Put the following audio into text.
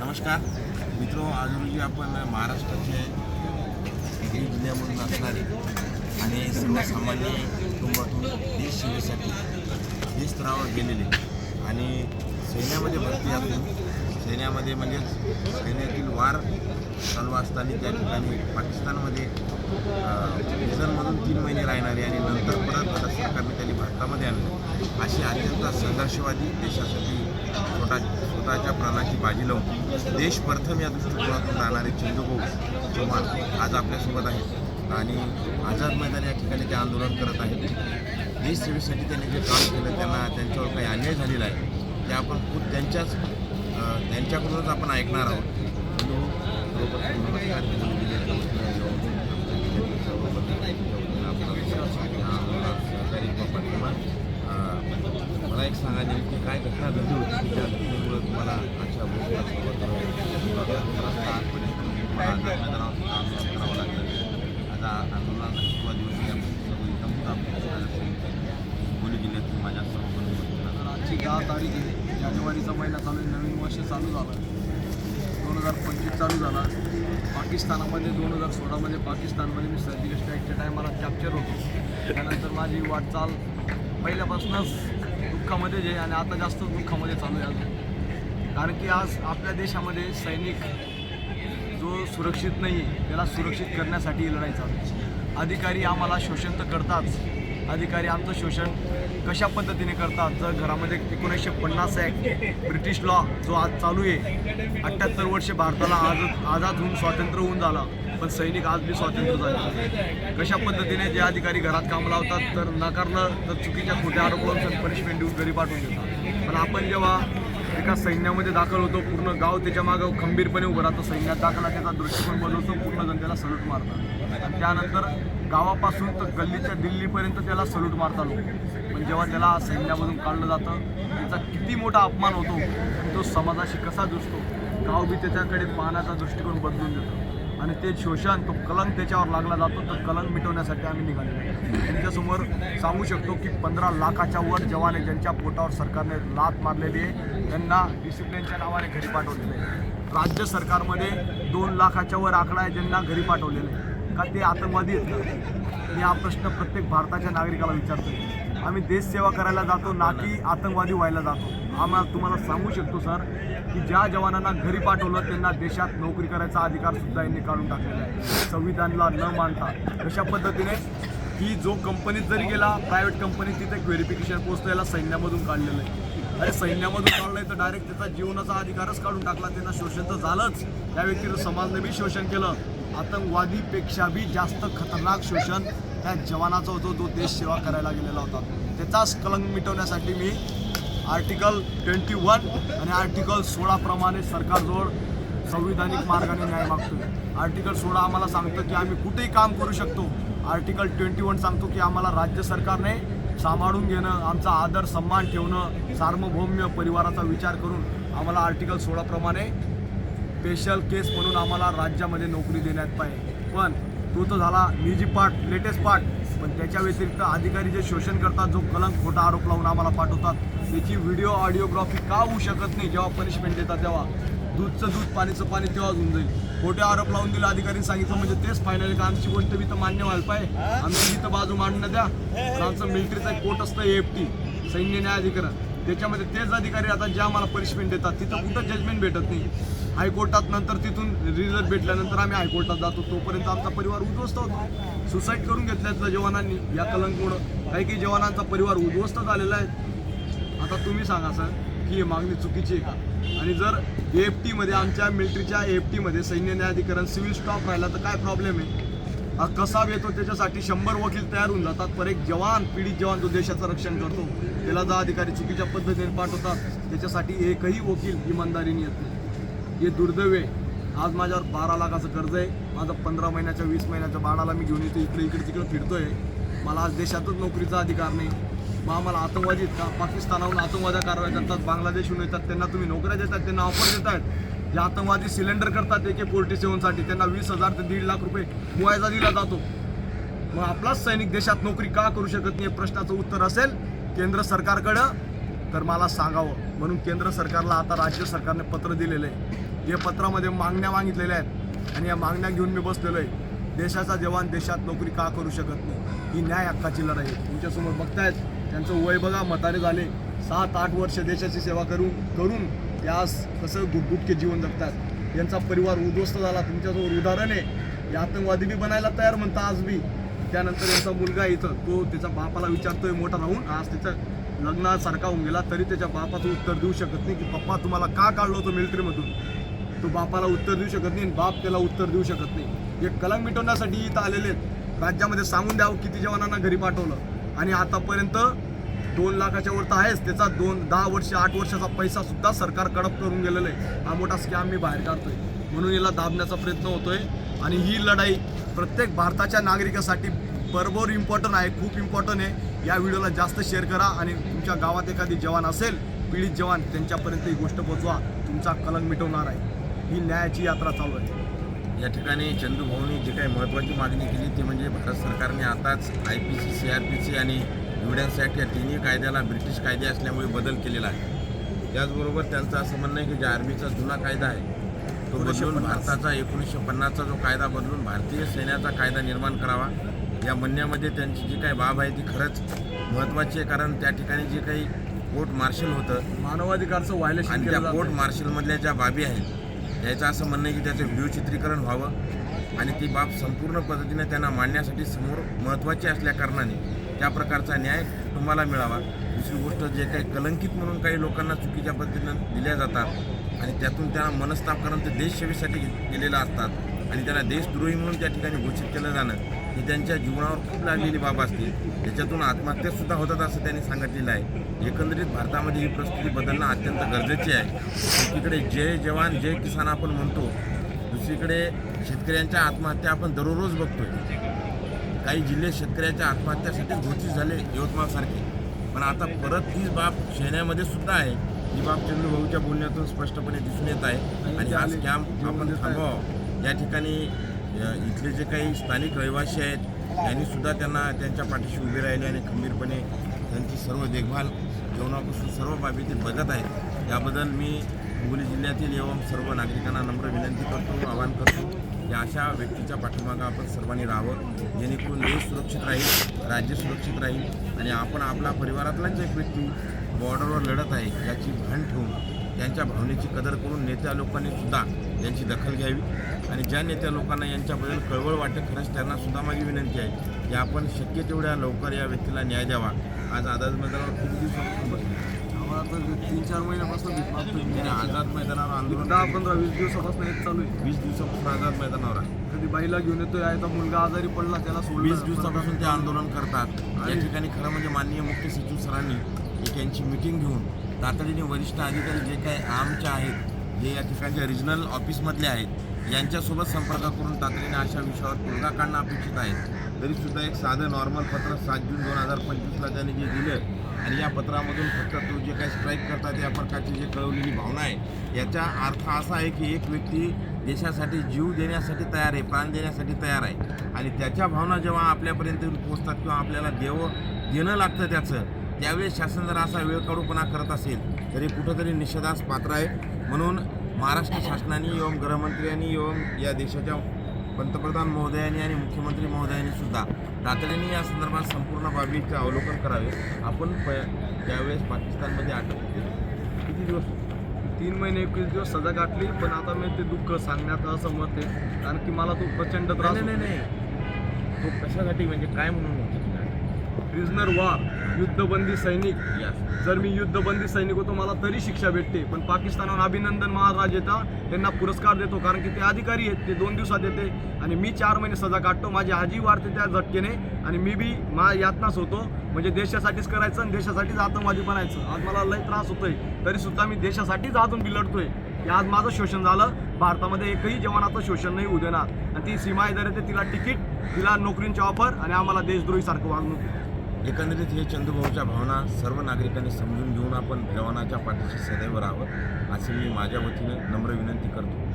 नमस्कार. मित्रो आज रोजी आपण महाराष्ट्राचे बीड जिल्ह्यामधून असणारे आणि सर्वसामान्य कुटुंबातून देश सेवेसाठी देश स्तरावर गेलेले. आणि सैन्यामध्ये भरती असून सैन्यामध्ये म्हणजे सैन्यातील वार चालू असताना त्या ठिकाणी पाकिस्तानमध्ये मिझनमधून तीन महिने राहणारे आणि नंतर परत भारत सरकारने त्यांनी भारतामध्ये आणले. अशी अत्यंत संघर्षवादी देशासाठी छोटा स्वतःच्या प्राणाची बाजी लावून देश प्रथम या दृष्टिकोनातून राहणारे चंदूभाऊ चव्हाण आज आपल्यासोबत आहेत. आणि आझाद मैदान या ठिकाणी ते आंदोलन करत आहेत. देश सेवेसाठी त्यांनी जे काम केलं त्यांना त्यांच्यावर काही अन्याय झालेला आहे ते आपण खूप त्यांच्याच त्यांच्याकडूनच आपण ऐकणार आहोत. मला एक सांगा नेमकी काय घटना घडली होती त्या तुम्हाला अशा गोष्टीसोबत रस्ता आजपर्यंत आंदोलन करावं लागलं आता आंदोलनाचा कितवा दिवस आहे आपण सर्व जिल्ह्यातील माझ्या सर्व आजची दहा तारीख आहे जानेवारीचा महिना चालू आहे नवीन वर्ष चालू झालं दोन हजार पंचवीस चालू झाला पाकिस्तानामध्ये दोन हजार सोळामध्ये पाकिस्तानमध्ये मी सर्जिकल स्ट्राईकच्या टायमाला कॅप्चर होतो. त्यानंतर माझी वाटचाल पहिल्यापासूनच दुःखामध्ये आहे आणि आता जास्त दुःखामध्ये चालू आहे कारण की आज आपल्या देशामध्ये सैनिक जो सुरक्षित नाही त्याला सुरक्षित करण्यासाठी ही लढाई चालू अधिकारी आम्हाला शोषण तर करताच. अधिकारी आमचं शोषण कशा पद्धतीने करतात जर घरामध्ये एकोणीसशे पन्नास ॲक्ट ब्रिटिश लॉ जो आज चालू आहे. अठ्ठ्याहत्तर वर्षे भारताला आज आझाद होऊन स्वातंत्र्य होऊन झाला पण सैनिक आज बी स्वातंत्र्य झाले. कशा पद्धतीने जे अधिकारी घरात काम लावतात तर नाकारलं तर चुकीच्या खोट्या आरोपांचं पनिशमेंट देऊन घरी पाठवून देतात. पण आपण जेव्हा एका सैन्यामध्ये दाखल होतो. पूर्ण गाव त्याच्या मागं खंबीरपणे उभं राहतं. सैन्यात दाखला त्याचा दृष्टिकोन बदलतो पूर्ण जनतेला सलूट मारतात. आणि त्यानंतर गावापासून तर गल्लीच्या दिल्लीपर्यंत त्याला सलूट मारता लोक. पण जेव्हा त्याला सैन्यामधून काढलं जातं त्याचा किती मोठा अपमान होतो तो समाजाशी कसा दिसतो गाव बी त्याच्याकडे पाहण्याचा दृष्टिकोन बदलून देतो. आणि ते शोषण तो कलंक त्याच्यावर लागला जातो तर कलंक मिटवण्यासाठी आम्ही निघालेलो त्यांच्यासमोर सांगू शकतो की पंधरा लाखाच्या वर जवान आहे ज्यांच्या पोटावर सरकारने लात मारलेली आहे त्यांना डिसिप्लिनच्या नावाने घरी पाठवलेले आहे. राज्य सरकारमध्ये दोन लाखाच्या वर आकडा आहे ज्यांना घरी पाठवलेले आहे. का ते आतंकवादी आहेत मी हा प्रश्न प्रत्येक भारताच्या नागरिकाला विचारतो आम्ही देशसेवा करायला जातो ना की आतंकवादी व्हायला जातो. आम्हाला तुम्हाला सांगू शकतो सर की ज्या जवानांना घरी पाठवलं त्यांना देशात नोकरी करायचा अधिकार सुद्धा यांनी काढून टाकलेला आहे. संविधानला न मानता. कशा पद्धतीने की जो कंपनीत जरी गेला प्रायव्हेट कंपनीत तिथे व्हेरिफिकेशन पोस्ट याला सैन्यामधून काढलेलं आहे. अरे सैन्यामधून काढलंय तर डायरेक्ट त्याचा जीवनाचा अधिकारच काढून टाकला. त्यांना शोषण तर झालंच. त्या व्यक्तीनं समाजने बी शोषण केलं. आतंकवादीपेक्षा बी जास्त खतरनाक शोषण त्या जवानाचा होतो जो देश सेवा करायला गेलेला होता त्याचाच कलंक मिटवण्यासाठी मी आर्टिकल ट्वेंटी वन आणि आर्टिकल सोळाप्रमाणे सरकारजवळ संविधानिक मार्गाने न्याय मागतो आर्टिकल सोळा आम्हाला सांगतं की आम्ही कुठेही काम करू शकतो. आर्टिकल ट्वेंटी वन सांगतो की आम्हाला राज्य सरकारने सांभाळून घेणं आमचा आदर सन्मान ठेवणं सार्वभौम्य परिवाराचा विचार करून आम्हाला आर्टिकल सोळाप्रमाणे स्पेशल केस म्हणून आम्हाला राज्यामध्ये नोकरी देण्यात पाहिजे पण तो तर झाला निजी पार्ट लेटेस्ट पार्ट. पण त्याच्या व्यतिरिक्त अधिकारी जे शोषण करतात जो कलंक खोटा आरोप लावून आम्हाला पाठवतात त्याची व्हिडिओ ऑडिओग्राफी का होऊ शकत नाही जेव्हा पनिशमेंट देतात तेव्हा. दूधचं दूध पाणीचं पाणी तेव्हाच होऊन जाईल. खोटे आरोप लावून दिला अधिकाऱ्यांनी सांगितलं म्हणजे तेच फायनल का आमची गोष्ट बी तर मान्य व्हायला पाहिजे. आमची बी तर बाजू मांडण्यात द्या. आमचं मिलिटरीचं एक कोर्ट असतं एफ टी सैन्य न्यायाधिकरण. त्याच्यामध्ये तेच अधिकारी आता जे आम्हाला पनिशमेंट देतात तिथं कुठं जजमेंट भेटत नाही. हायकोर्टात नंतर तिथून रिझल्ट भेटल्यानंतर आम्ही हायकोर्टात जातो. तोपर्यंत आमचा परिवार उद्ध्वस्त होतो. सुसाईड करून घेतल्यातल्या जवानांनी या कलंकमुळं काही काही जवानांचा परिवार उद्ध्वस्त झालेला आहे. आता तुम्ही सांगा सर की ही मागणी चुकीची आहे का? आणि जर एफ टीमध्ये आमच्या मिलिटरीच्या एफ टीमध्ये सैन्य न्यायाधिकरण सिव्हिल स्टॉप राहिला तर काय प्रॉब्लेम आहे? हा कसा येतो त्याच्यासाठी शंभर वकील तयार होऊन जातात. पर एक जवान पीडित जवान जो देशाचं रक्षण करतो त्याला जा अधिकारी चुकीच्या पद्धतीने पाठवतात त्याच्यासाठी एकही वकील इमानदारीने येत नाही. हे दुर्दैव आहे. आज माझ्यावर बारा लाखाचं कर्ज आहे. माझं पंधरा महिन्याच्या वीस महिन्याच्या बाळाला मी घेऊन येतो. इकडे इकडे तिकडे फिरतोय. मला आज देशातच नोकरीचा अधिकार नाही. मग आम्हाला आतंकवादी पाकिस्तानाहून आतंकवाद्या कारवाया करतात. बांगलादेशहून येतात. त्यांना तुम्ही नोकऱ्या देतात. त्यांना ऑफर देतात जे आतंकवादी सिलेंडर करतात ए के फोर्टी सेवनसाठी. त्यांना वीस हजार ते दीड लाख रुपये मुआयजा दिला जातो. मग आपलाच सैनिक देशात नोकरी का करू शकत नाही या प्रश्नाचं उत्तर असेल केंद्र सरकारकडं तर मला सांगावं. म्हणून केंद्र सरकारला आता राज्य सरकारने पत्र दिलेलं आहे या पत्रामध्ये मागण्या मागितलेल्या आहेत आणि या मागण्या घेऊन मी बसलेलो आहे देशाचा जवान देशात नोकरी का करू शकत नाही? ही न्याय हक्काची लढाई आहे. तुमच्यासमोर बघतायत त्यांचं वय बघा मतारे झाले. सात आठ वर्ष देशाची सेवा करून करून यास आज कसं गुटगुटके जीवन जगतात. यांचा परिवार उद्ध्वस्त झाला. तुमच्यासमोर उदाहरण आहे. या आतंकवादी बी बनायला तयार म्हणता आज बी. त्यानंतर यांचा मुलगा इथं. तो त्याच्या बापाला विचारतोय मोठा राहून आज त्याचा लग्नासारखा होऊन गेला तरी त्याच्या बापाचं उत्तर देऊ शकत नाही की पप्पा तुम्हाला का काढलो होतो मिलिटरीमधून तो बापाला उत्तर देऊ शकत नाही बाप त्याला उत्तर देऊ शकत नाही. हे कलंक मिटवण्यासाठी इथं आलेले आहेत. राज्यामध्ये सांगून द्यावं किती जवानांना घरी पाठवलं. आणि आतापर्यंत दोन लाखाच्या वर तर आहेच. त्याचा दोन दहा वर्ष आठ वर्षाचा पैसा सुद्धा सरकार कडप करून गेलेला आहे. हा मोठा स्कॅम मी बाहेर काढतोय. म्हणून याला दाबण्याचा प्रयत्न होतोय. आणि ही लढाई प्रत्येक भारताच्या नागरिकासाठी बरोबर इम्पॉर्टंट आहे खूप इम्पॉर्टंट आहे. या व्हिडिओला जास्त शेअर करा आणि तुमच्या गावात एखादी जवान असेल पीडित जवान त्यांच्यापर्यंत ही गोष्ट पोचवा तुमचा कलंक मिटवणार आहे. ही न्यायाची यात्रा चालू आहे. या ठिकाणी चंदू भाऊनी जी काही महत्त्वाची मागणी केली ती म्हणजे भारत सरकारने आताच I P C C R P C आणि एव्हिडन्स ॲक्ट या तिन्ही कायद्याला ब्रिटिश कायदे असल्यामुळे बदल केलेला आहे. त्याचबरोबर त्यांचं असं म्हणणं आहे की जो आर्मीचा जुना कायदा आहे तो बदलून भारताचा एकोणीसशे पन्नासचा जो कायदा बदलून भारतीय सैन्याचा कायदा निर्माण करावा या म्हणण्यामध्ये त्यांची जी काही बाब आहे ती खरंच महत्त्वाची आहे. कारण त्या ठिकाणी जे काही कोर्ट मार्शल होतं मानवाधिकारचं व्हायलेशन आणि त्या कोर्ट. मार्शलमधल्या ज्या बाबी आहेत याचं असं म्हणणं आहे की त्याचं व्हिडिओ चित्रीकरण व्हावं आणि ती बाब संपूर्ण पद्धतीने त्यांना मांडण्यासाठी समोर महत्त्वाची असल्या कारणाने त्या प्रकारचा न्याय तुम्हाला मिळावा. दुसरी गोष्ट जे काही कलंकित म्हणून काही लोकांना चुकीच्या पद्धतीनं दिल्या जातात आणि त्यातून त्यांना मनस्ताप करून ते देशसेवेसाठी गेलेलं असतात आणि त्यांना देशद्रोही म्हणून त्या ठिकाणी घोषित केलं जाणं ही त्यांच्या जीवनावर खूप लागलेली बाब असते. त्याच्यातून आत्महत्यासुद्धा होतात असं त्यांनी सांगितलेलं आहे. एकंदरीत भारतामध्ये ही परिस्थिती बदलणं अत्यंत गरजेचे आहे. एकीकडे जय जवान जय किसान आपण म्हणतो. दुसरीकडे शेतकऱ्यांच्या आत्महत्या आपण दररोज बघतोय. काही जिल्हे शेतकऱ्याच्या आत्महत्यासाठी घोषित झाले यवतमाळसारखे. पण आता परत तीच बाब शहरामध्ये सुद्धा आहे. ही बाब चंद्र भाऊच्या बोलण्यातून स्पष्टपणे दिसून येत आहे. आणि हा स्कॅम आपण थांबवावा. या ठिकाणी इथले जे काही स्थानिक रहिवासी आहेत त्यांनी सुद्धा त्यांना त्यांच्या पाठीशी उभे राहिले आणि खंबीरपणे त्यांची सर्व देखभाल जेवणापासून सर्व बाबी ते बघत आहेत याबद्दल मी हिंगोली जिल्ह्यातील एवं सर्व नागरिकांना नम्र विनंती करतो आवाहन करतो. या अशा व्यक्तीच्या पाठीमागं आपण सर्वांनी राहावं. जेणेकरून देश सुरक्षित राहील राज्य सुरक्षित राहील आणि आपण आपला परिवारातलाच एक व्यक्ती बॉर्डरवर लढत आहे याची भान ठेवून त्यांच्या भावनेची कदर करून नेत्या लोकांनी सुद्धा यांची दखल घ्यावी. आणि ज्या नेत्या लोकांना यांच्याबद्दल कळवळ वाटत खरंच त्यांना सुद्धा माझी विनंती आहे की आपण शक्य तेवढ्या लवकर या व्यक्तीला न्याय द्यावा. आज आझाद मैदानावर खूप दिवसापासून बसले आता तीन चार महिन्यापासून मागतोय मी. त्याने आझाद मैदानावर आंदोलन दहा. पंधरा वीस दिवसापासून हेच चालू आहे वीस दिवसापासून आझाद मैदानावर आहे कधी बाईला घेऊन येतोय आहे तर मुलगा आजारी पडला त्याला सोडलं वीस दिवसापासून ते आंदोलन करतात या ठिकाणी खरं म्हणजे माननीय मुख्य सचिव सरांनी एक यांची मिटिंग घेऊन तातडीने वरिष्ठ अधिकारी जे काही आमचे आहेत जे या ठिकाणच्या रिजनल ऑफिसमधले आहेत. यांच्यासोबत संपर्क करून तातडीने अशा विषयावर तोडगा काढणं अपेक्षित आहे. तरीसुद्धा एक साधं नॉर्मल पत्र सात जून दोन हजार पंचवीसला त्यांनी जे दिलं आणि या पत्रामधून फक्त तो जे काही स्ट्राईक करतात या प्रकारची जे कळवलेली भावना आहे याचा अर्थ असा आहे की एक व्यक्ती देशासाठी जीव देण्यासाठी तयार आहे प्राण देण्यासाठी तयार आहे. आणि त्याच्या भावना जेव्हा आपल्यापर्यंत पोहोचतात किंवा आपल्याला देव देणं लागतं त्याचं त्यावेळेस शासन जर असा वेळ काढूपणा करत असेल. तरी कुठंतरी निषेधास पात्र आहे. म्हणून महाराष्ट्र शासनाने एवं गृहमंत्र्यांनी एवं या देशाच्या पंतप्रधान महोदयांनी आणि मुख्यमंत्री महोदयांनी सुद्धा तातडीने या संदर्भात संपूर्ण बाबीचे अवलोकन करावे. आपण प त्यावेळेस पाकिस्तानमध्ये अटक केली. किती दिवस? तीन महिने एकवीस दिवस सजा गाठली पण आता मी ते दुःख सांगण्यात असमर्थ आहे. कारण की मला तो प्रचंड त्रास नाही नाही नाही. तो कशासाठी? म्हणजे काय म्हणून? प्रिझनर वॉर युद्धबंदी सैनिक. जर मी युद्धबंदी सैनिक होतो मला तरी शिक्षा भेटते. पण पाकिस्तानावर अभिनंदन महाराज येतात त्यांना पुरस्कार देतो कारण की ते अधिकारी आहेत ते दोन दिवसात येते. आणि मी चार महिने सजा काढतो माझी आजी वाढते त्या झटकेने आणि मी बी मा यातनाच होतो. म्हणजे देशासाठीच करायचं आणि देशासाठीच आतंकवादी बनायचं. आज मला लय त्रास होतोय. तरी सुद्धा मी देशासाठीच अजून बिलडतोय की आज माझं शोषण झालं. भारतामध्ये एकही जवानाचं शोषण नाही होऊ देणार आणि ती सीमा येते तिला तिकीट तिला नोकरींची ऑफर आणि आम्हाला देशद्रोहीसारखं वागणूक एकंदरीत हे चंदूभाऊच्या भावना सर्व नागरिकांनी समजून घेऊन आपण जवानाच्या पाठीशी सदैव राहावं असे मी माझ्या वतीने नम्र विनंती करतो.